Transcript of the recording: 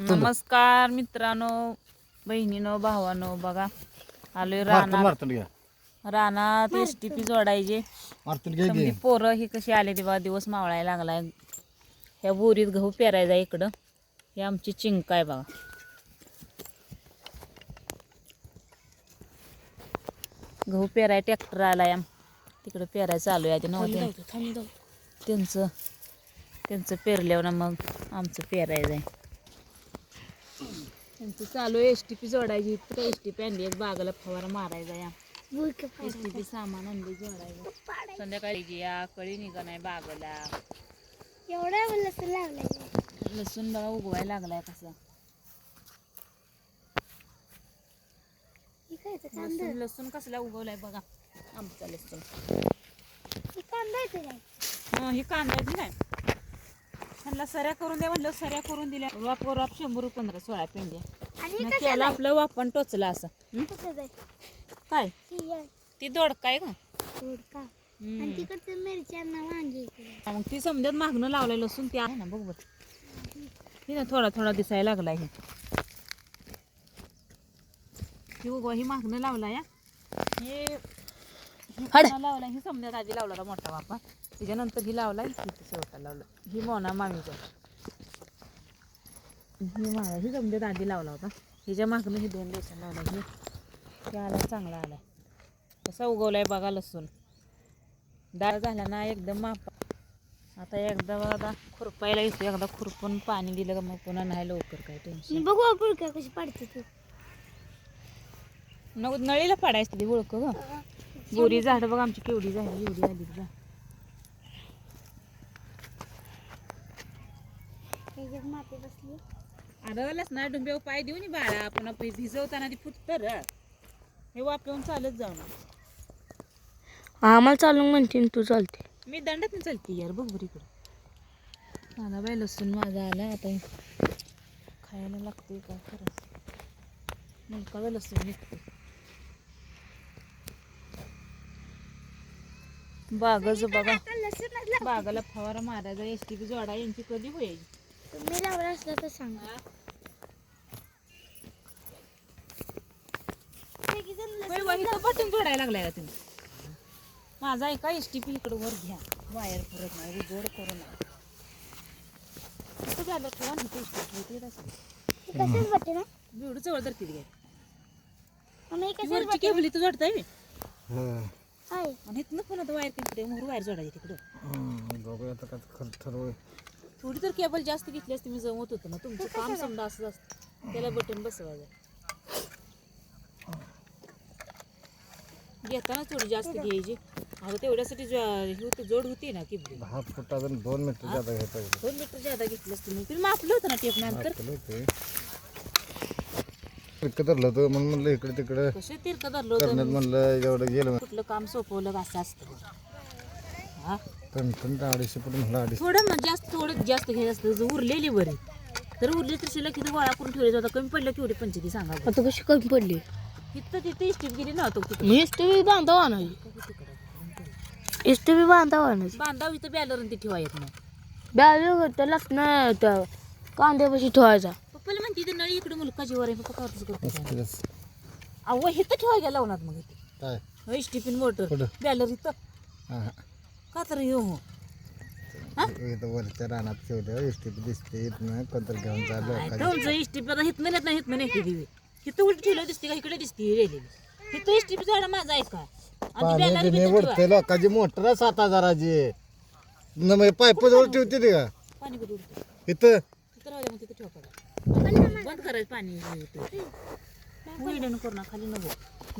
नमस्कार मित्रांनो बहिणीनो भावानो बघा. आलोय मारतो रानात. एस टी पी जोडायचे. पोरं ही कशी आले तेव्हा दिवस मावळायला लागलाय. ह्या बोरीत गहू पेरायचा इकडं. ही आमची चिंक आहे बघा. गहू पेराय ट्रॅक्टर आलाय. तिकडं पेराय चालू आहे. ते नव्हते. त्यांचं त्यांचं पेरल्यावर मग आमचं पेरायचं आहे त्यांचं चालू एस टी पी जोडायची. इथं एस टी पी आणली बागाला फवारा मारायचा या. एस टी पी सामान आणली जोडायचं संध्याकाळी या कळी निघा नाही बागाला. एवढा लसूण लावलाय लसूण बघा उगवायला लागलाय कसा. कांदा लसूण लसूण कसला उगवलाय बघा. आमचा लसूण. हे कांदा येते काय हं, हे कांद्याचं नाही ह्यांना सऱ्या करून द्या म्हणलं सऱ्या करून दिल्या. वाप वाप शंभर पंधरा सोळा पेंड्या त्याला आपलं वापण टोचलं असं. काय? ती दोडकाय का. मग ती समजत मागणं लावलंय लसूण ते आहे ना बघ बघ ही ना थोडा थोडा दिसायला लागलाय हे. ही उगवा ही मागणं लावलाय हा. हे लावलाय ही समजत आधी लावला मोठा वापा त्याच्यानंतर ही लावलाय ही इथं शेवटा लावला. ही मोना मामीचा ही मागा ही समजत आधी लावला होता. हिच्या मागणं ही दोन दिवसांनी लावला. ही हे आला चांगला आलाय. कसा उगवलाय बघा लसूण. डाळ झाला ना एकदम माप. आता एकदा बघा खुरपायला येतो एकदा खुरपून पाणी दिलं का मग पुन्हा नाही लवकर काय टेन्शन बघू आपण काय कशी पडते तू. नळीला पाडायचं ती ओळख ग. गोरी झाडं बघ आमची केवढी झाली एवढी आली बघा. माती बसली. डुंब्यावर पाय देऊ नी बाळा पुन्हा पै- भिजवताना ती फुटतर हे वापरून चालत जाऊ ना आम्हाला चालून म्हणते तू चालते. मी दंडात चालते यार बघ बरं इकडं. आला बाय लसूण माझा आला आता खायला लागते काय खरं मुलकाचा लसूण निघतो बागाचं बघा. बागाला फवारा मारायचा एस टी पी जोडा यांची कधी होईल? तुम्ही लावला असला तर सांगा. बटन जोडायला लागलाय का तुम्ही? माझा एका एस टी पी इकडं वर घ्या. वायर परत नाही जोड करू नका कसं झालं ठेवा ना एस टी कशाच बटे ना बिवडं जवळ तर तिथे घ्या. ती केबल इथं जोडताय मी हं. आहे आणि इथनं वायर तिकडे मोहर वायर जोडायची तिकडं. हं, बघूया आता काय खरं ठरवू थोडी तर केबल जास्त घेतली असती मी जमत होतं ना. तुमचं काम समजा असं असतं त्याला बटन बसवायचं. घेताना थोडी जास्त घ्यायची. आता तेवढ्यासाठी जो- ही होती जोड होती ना किबली दहा फुटाचा आणि दोन मीटर जाता घ्यायचा आहे. दोन मीटर जादा घेतली असती मी. तुम्ही मापलं होतं ना टेप नंतर? ते इतकं धरलं होतं म्हणून म्हणलं इकडे तिकडे कसे तिरकं धरलं करण्यात होतं म्हणलं एवढं गेलं कुठलं काम सोपवलं का असं असतं? हा? टणटण अडीचशे फूट म्हणलं अडीचशे थोडं मग जास्त थोडं जास्त घ्यायचं असतं जर उरलेली बरी तर उरली तर शिल्लक किती गोळा करून ठेवले होता कमी पडलं केवढी पंचायती सांगा बरं. आता कशी कमी पडली? इथं तिथे इस्टीप गेली ना तो तिकडे. मी एस टी बांधावा नाही एस टी बांधावा नाही बांधाव इथं बॅलर ती ठेवा येत नाही बॅग त्यालाच नाही त्या कांद्यापाशी ठेवायचा. पप्पाला म्हणते इकडे मुलकाची वर आहे पप्पा करतोच करतो. अहो इथं ठेवा गेला लावणार मग इथे. काय? स्टिफिन मोटर कुठं? बॅलर इथं. हां. का तर येऊ हो? इथं वरच्या रानात ठेवलं इष्टी दिसते इथनं कोणतरी घेऊन चाललं तुमचं नेत नाही नेते दिवी. उलट ठेवलं दिसते का इकडे दिसते रेलेली. इथं इस्टिप झाडा माझा आहे का? आणि पाणी बॅलर लोकांची मोटर आहे सात हजाराची? न मग पाईप जवळ ठेवते ते का? पाणी कुठे उडतं? इथं? तिथं राहू दे मग तिथं ठेवा पडा. बंद करायचं पाणी. करू ना खाली नको.